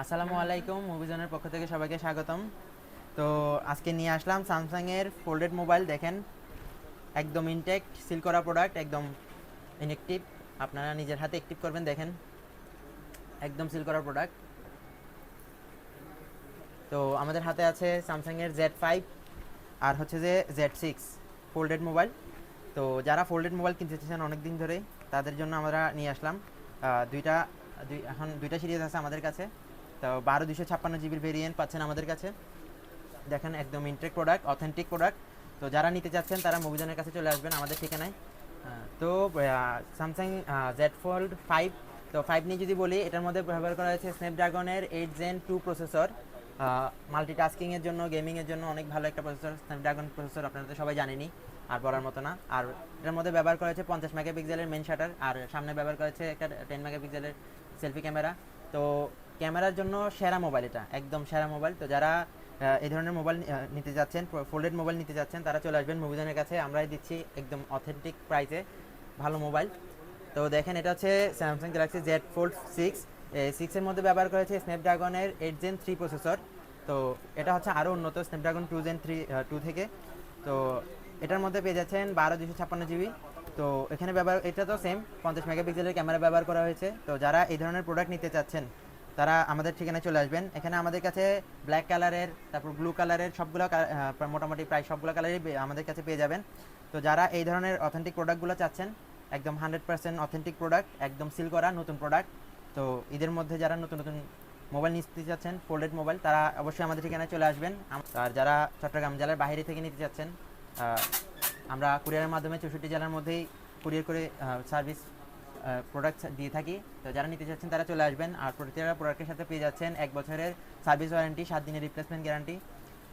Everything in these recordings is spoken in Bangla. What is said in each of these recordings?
আসসালামু আলাইকুম, মুভিজনের পক্ষ থেকে সবাইকে স্বাগতম। তো আজকে নিয়ে আসলাম স্যামসাং এর ফোল্ডেড মোবাইল দেখেন, একদম ইনটেক্ট সিল করা প্রোডাক্ট একদম ইনএক্টিভ আপনারা নিজের হাতে অ্যাক্টিভ করবেন, দেখেন, একদম সিল করা প্রোডাক্ট তো আমাদের হাতে আছে স্যামসাং এর জেড ফাইভ আর হচ্ছে যে জেড সিক্স ফোল্ডেড মোবাইল তো যারা ফোল্ডেড মোবাইল কিনতে চাচ্ছেন অনেক দিন ধরে, তাদের জন্য আমরা নিয়ে আসলাম। দুইটা, দুই, এখন দুইটা সিরিজ আছে আমাদের কাছে। তো বারো দুশো ছাপ্পান্ন জিবির ভেরিয়েন্ট পাচ্ছেন আমাদের কাছে। দেখেন, একদম ইন্টেক প্রোডাক্ট অথেন্টিক প্রোডাক্ট তো যারা নিতে চাচ্ছেন, তারা মুভিজনের কাছে চলে আসবেন আমাদের ঠিকানায়। তো স্যামসাং জেড ফোল্ড ফাইভ তো ফাইভ নিয়ে যদি বলি, এটার মধ্যে ব্যবহার করা হয়েছে স্ন্যাপড্রাগনের এইট জেন টু প্রসেসর মাল্টিটাস্কিংয়ের জন্য গেমিংয়ের জন্য অনেক ভালো একটা প্রসেসর স্ন্যাপড্রাগন প্রসেসর আপনারা তো সবাই জানেনই, আর বলার মতো না। আর এটার মধ্যে ব্যবহার করা হয়েছে পঞ্চাশ মেগাপিক্সেলের মেন শাটার আর সামনে ব্যবহার করা হয়েছে একটা টেন মেগাপিক্সেলের সেলফি ক্যামেরা তো ক্যামেরার জন্য সেরা মোবাইল এটা, একদম সেরা মোবাইল। তো যারা এই ধরনের মোবাইল নিতে যাচ্ছেন ফোল্ডেড মোবাইল নিতে যাচ্ছেন, তারা চলে আসবেন মুভিজনের কাছে। আমরাই দিচ্ছি একদম অথেন্টিক প্রাইসে ভালো মোবাইল। তো দেখেন, এটা হচ্ছে Samsung Galaxy Z Fold six সিক্সের মধ্যে ব্যবহার করা হয়েছে স্ন্যাপড্রাগনের এইট জেন থ্রি প্রসেসর তো এটা হচ্ছে আরও উন্নত Snapdragon two gen three two থেকে। তো এটার মধ্যে পেয়ে যাচ্ছেন বারো দুশো ছাপ্পান্ন জিবি। তো এখানে ব্যবহার, এটা তো সেম পঞ্চাশ মেগাপিক্সেলের ক্যামেরা ব্যবহার করা হয়েছে। তো যারা এই ধরনের প্রোডাক্ট নিতে চাচ্ছেন তারা আমাদের ঠিকানায় চলে আসবেন। এখানে আমাদের কাছে ব্ল্যাক কালারের তারপর ব্লু কালারের সবগুলো মোটামুটি প্রায় সবগুলো কালারই আমাদের কাছে পেয়ে যাবেন। তো যারা এই ধরনের অথেন্টিক প্রোডাক্টগুলো চাচ্ছেন, একদম হান্ড্রেড পার্সেন্ট অথেন্টিক প্রোডাক্ট একদম সিল করা নতুন প্রোডাক্ট তো ঈদের মধ্যে যারা নতুন নতুন মোবাইল নিতে চাচ্ছেন ফোল্ডেড মোবাইল তারা অবশ্যই আমাদের ঠিকানায় চলে আসবেন। আর যারা চট্টগ্রাম জেলার বাইরে থেকে নিতে চাচ্ছেন আমরা কুরিয়ারের মাধ্যমে চৌষট্টি জেলার মধ্যেই কুরিয়ার করে সার্ভিস প্রোডাক্ট দিয়ে থাকি। তো যারা নিতে চাচ্ছেন তারা চলে আসবেন। আর প্রতিটা প্রোডাক্টের সাথে পেয়ে যাচ্ছেন এক বছরের সার্ভিস ওয়ারেন্টি সাত দিনের রিপ্লেসমেন্ট গ্যারান্টি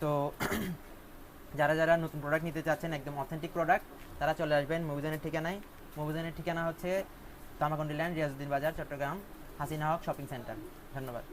তো যারা যারা নতুন প্রোডাক্ট নিতে চাচ্ছেন, একদম অথেন্টিক প্রোডাক্ট তারা চলে আসবেন মুভিজানের ঠিকানায়। মুভিজানের ঠিকানা হচ্ছে Tamakundi lane Riazuddin Bazar, Chattogram, Hasina Haque shopping centre ধন্যবাদ।